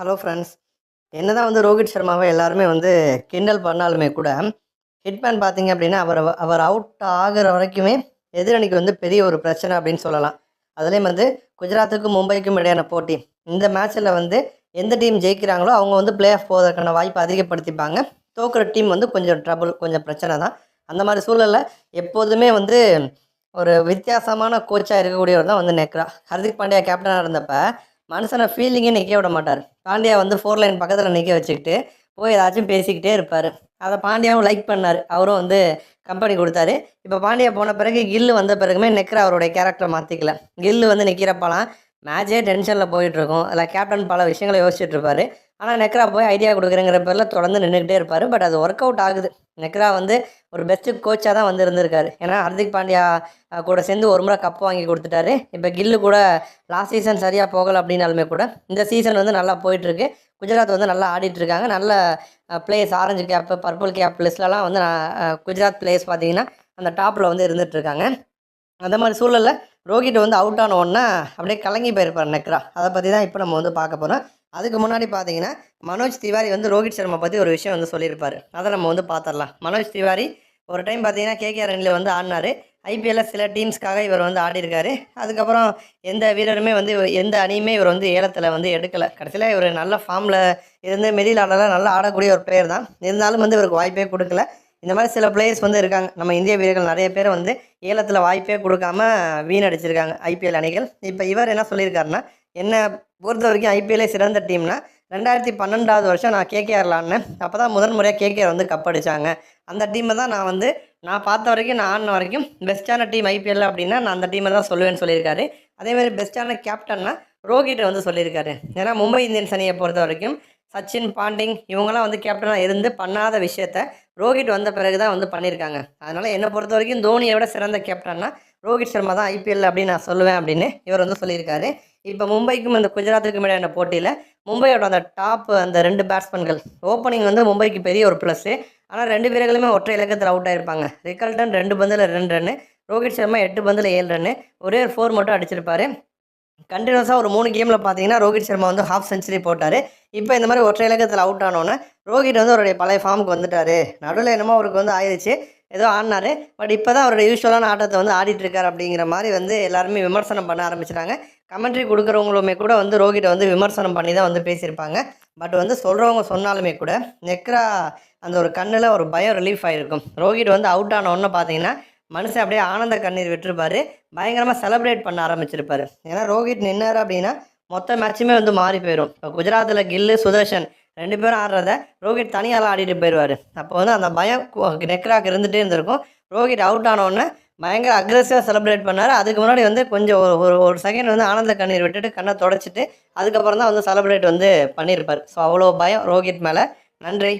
Hello friends என்ன தான் வந்து ரோஹித் சர்மாவை எல்லாருமே வந்து கிண்டல் பண்ணாலுமே கூட ஹிட்மேன் பார்த்தீங்க அப்படின்னா அவர் அவர் அவுட் ஆகிற வரைக்குமே எதிரணிக்கு வந்து பெரிய ஒரு பிரச்சனை அப்படின்னு சொல்லலாம். அதுலேயும் வந்து குஜராத்துக்கும் மும்பைக்கும் இடையான போட்டி. இந்த மேட்ச்சில் வந்து எந்த டீம் ஜெயிக்கிறாங்களோ அவங்க வந்து பிளே ஆஃப் போவதற்கான வாய்ப்பை அதிகப்படுத்திப்பாங்க. தோக்குற டீம் வந்து கொஞ்சம் ட்ரபுள் கொஞ்சம் பிரச்சனை தான். அந்த மாதிரி சூழலில் எப்போதுமே வந்து ஒரு வித்தியாசமான கோச்சாக இருக்கக்கூடியவர் தான் வந்து நெக்ரா ஹர்திக் பாண்டியா கேப்டனாக இருந்தப்போ மனுஷனை ஃபீலிங்கே நிற்க விட மாட்டார் பாண்டியா வந்து ஃபோர் லைன் பக்கத்தில் நிற்க வச்சுக்கிட்டு போய் ஏதாச்சும் பேசிக்கிட்டே இருப்பார். அதை பாண்டியாவும் லைக் பண்ணார். அவரும் வந்து கம்பெனி கொடுத்தாரு. இப்போ பாண்டியா போன பிறகு கில்லு வந்த பிறகுமே நெக்ரா அவருடைய கேரக்டரை மாற்றிக்கல கில்லு வந்து நிற்கிறப்பலாம் மேட்சே டென்ஷனில் போயிட்டுருக்கும் அதில் கேப்டன் பல விஷயங்களை யோசிச்சுட்டு இருப்பாரு. ஆனால் நெக்ரா போய் ஐடியா கொடுக்குறேங்கிற பேரில் தொடர்ந்து நின்றுக்கிட்டே இருப்பார். பட் அது ஒர்க் அவுட் ஆகுது. நெக்ரா வந்து ஒரு பெஸ்ட்டு கோச்சாக தான் வந்து இருந்திருக்காரு ஏன்னா ஹர்திக் பாண்டியா கூட சேர்ந்து ஒரு முறை கப் வாங்கி கொடுத்துட்டாரு. இப்போ கில்லு கூட லாஸ்ட் சீசன் சரியாக போகலை அப்படின்னாலுமே கூட இந்த சீசன் வந்து நல்லா போயிட்டுருக்கு. குஜராத் வந்து நல்லா ஆடிட்டுருக்காங்க. நல்ல players orange cap purple cap லிஸ்ட்லலாம் வந்து நான், குஜராத் பிளேயர்ஸ் பார்த்தீங்கன்னா அந்த டாப்பில் வந்து இருந்துகிட்ருக்காங்க அந்த மாதிரி சூழலில் ரோஹித் வந்து அவுட் ஆன உடனே அப்படியே கலங்கி போயிருப்பார் நெக்ரா. அதை பற்றி தான் இப்போ நம்ம வந்து பார்க்க போகிறோம் அதுக்கு முன்னாடி பார்த்தீங்கன்னா மனோஜ் திவாரி வந்து ரோஹித் சர்மா பற்றி ஒரு விஷயம் வந்து சொல்லியிருப்பார். அதை நம்ம வந்து பார்த்துடலாம் மனோஜ் திவாரி ஒரு டைம் பார்த்தீங்கன்னா கேகேஆர் அணியில் வந்து ஆடினார். ஐபிஎல்ல சில டீம்ஸ்க்காக இவர் வந்து ஆடிருக்காரு அதுக்கப்புறம் எந்த வீரருமே வந்து எந்த அணியுமே இவர் வந்து ஏலத்தில் வந்து எடுக்கலை. கடைசியில் இவர் நல்ல ஃபார்மில் இருந்து மிடில் ஆர்டரில் நல்லா ஆடக்கூடிய ஒரு பிளேயர் தான். இருந்தாலும் வந்து இவருக்கு வாய்ப்பே கொடுக்கல. இந்த மாதிரி சில பிளேயர்ஸ் வந்து இருக்காங்க. நம்ம இந்திய வீரர்கள் நிறைய பேர் வந்து ஏலத்தில் வாய்ப்பே கொடுக்காம வீணடிச்சிருக்காங்க ஐபிஎல் அணிகள். இப்போ இவர் என்ன சொல்லியிருக்காருன்னா என்னை பொறுத்த வரைக்கும் ஐபிஎல்லே சிறந்த டீம்னா ரெண்டாயிரத்தி பன்னெண்டாவது வருஷம் நான் கேகேஆரில் ஆடினேன். அப்போ தான் முதன் முறையாக கேகேஆர் வந்து கப் அடித்தாங்க அந்த டீமை தான் நான் வந்து நான் பார்த்த வரைக்கும் நான் ஆடின வரைக்கும் பெஸ்ட்டான டீம் ஐபிஎல் அப்படின்னா நான் அந்த டீமை தான் சொல்லுவேன்னு சொல்லியிருக்காரு. அதேமாதிரி பெஸ்ட்டான கேப்டன்னா ரோஹிட்டை வந்து சொல்லியிருக்காரு. ஏன்னா மும்பை இந்தியன்ஸ் அணியை பொறுத்த வரைக்கும் சச்சின் பாண்டிங் இவங்கெல்லாம் வந்து கேப்டனாக இருந்து பண்ணாத விஷயத்த ரோஹித் வந்த பிறகு தான் வந்து பண்ணியிருக்காங்க. அதனால் என்னை பொறுத்த வரைக்கும் தோனியை விட சிறந்த கேப்டன்னா ரோஹித் சர்மா தான் ஐபிஎல் அப்படின்னு நான் சொல்லுவேன் அப்படின்னு இவர் வந்து சொல்லியிருக்காரு. இப்போ மும்பைக்கும் இந்த குஜராத்துக்கும் இடையான போட்டியில் மும்பையோட அந்த டாப் அந்த ரெண்டு பேட்ஸ்மேன்கள் ஓப்பனிங் வந்து மும்பைக்கு பெரிய ஒரு ப்ளஸ்ஸு ஆனால் ரெண்டு வீரர்களுமே ஒற்றை இலக்கத்தில் அவுட் ஆயிருப்பாங்க. ரிக்கல்டன் ரெண்டு பந்தில் ரெண்டு ரன்னு ரோஹித் சர்மா எட்டு பந்தில் ஏழு ரன்னு ஒரே ஒரு ஃபோர் மட்டும் அடிச்சிருப்பாரு. கண்டினியூஸாக ஒரு மூணு கேமில் பார்த்தீங்கன்னா ரோஹித் சர்மா வந்து ஹாஃப் செஞ்சுரி போட்டார். இப்போ இந்த மாதிரி ஒற்றை இலக்கத்தில் அவுட் ஆனோன்னே ரோஹித் வந்து அவருடைய பழைய ஃபார்முக்கு வந்துட்டார். நடுவில் என்னமோ அவருக்கு வந்து ஆயிடுச்சு ஏதோ ஆடினார். பட் இப்போ தான் அவரோட யூஸ்வலான ஆட்டத்தை வந்து ஆடிட்டுருக்கார் அப்படிங்கிற மாதிரி வந்து எல்லாருமே விமர்சனம் பண்ண ஆரம்பிச்சிட்டாங்க. கமெண்ட்ரி கொடுக்குறவங்களுமே கூட வந்து ரோகிட்ட வந்து விமர்சனம் பண்ணி தான் வந்து பேசியிருப்பாங்க. பட் வந்து சொல்கிறவங்க சொன்னாலுமே கூட நெக்ரா அந்த ஒரு கண்ணில் ஒரு பயம் ரிலீஃப் ஆகிருக்கும் ரோஹித் வந்து அவுட் ஆன உடனே பார்த்தீங்கன்னா மனுஷன் அப்படியே ஆனந்த கண்ணீர் விட்டுருப்பாரு. பயங்கரமாக செலப்ரேட் பண்ண ஆரம்பிச்சிருப்பார். ஏன்னா ரோஹித் நின்னார் அப்படின்னா மொத்த மேட்சுமே வந்து மாறி போயிடும் இப்போ குஜராத்தில் கில்லு சுதர்ஷன் ரெண்டு பேரும் ஆடுறத ரோஹித் தனியால் ஆடிட்டு போயிடுவார் அப்போ வந்து அந்த பயம் நெக்ராக் இருந்துகிட்டே இருந்திருக்கும். ரோஹித் அவுட் ஆனோடனே பயங்கர அக்ரெசிவாக செலிப்ரேட் பண்ணார். அதுக்கு முன்னாடி வந்து கொஞ்சம் ஒரு ஒரு ஒரு செகண்ட் வந்து ஆனந்த கண்ணீர் விட்டுட்டு கண்ணை தொடச்சிட்டு அதுக்கப்புறம் தான் வந்து செலிப்ரேட் வந்து பண்ணியிருப்பார். ஸோ அவ்வளோ பயம் ரோஹித் மேலே. நன்றி.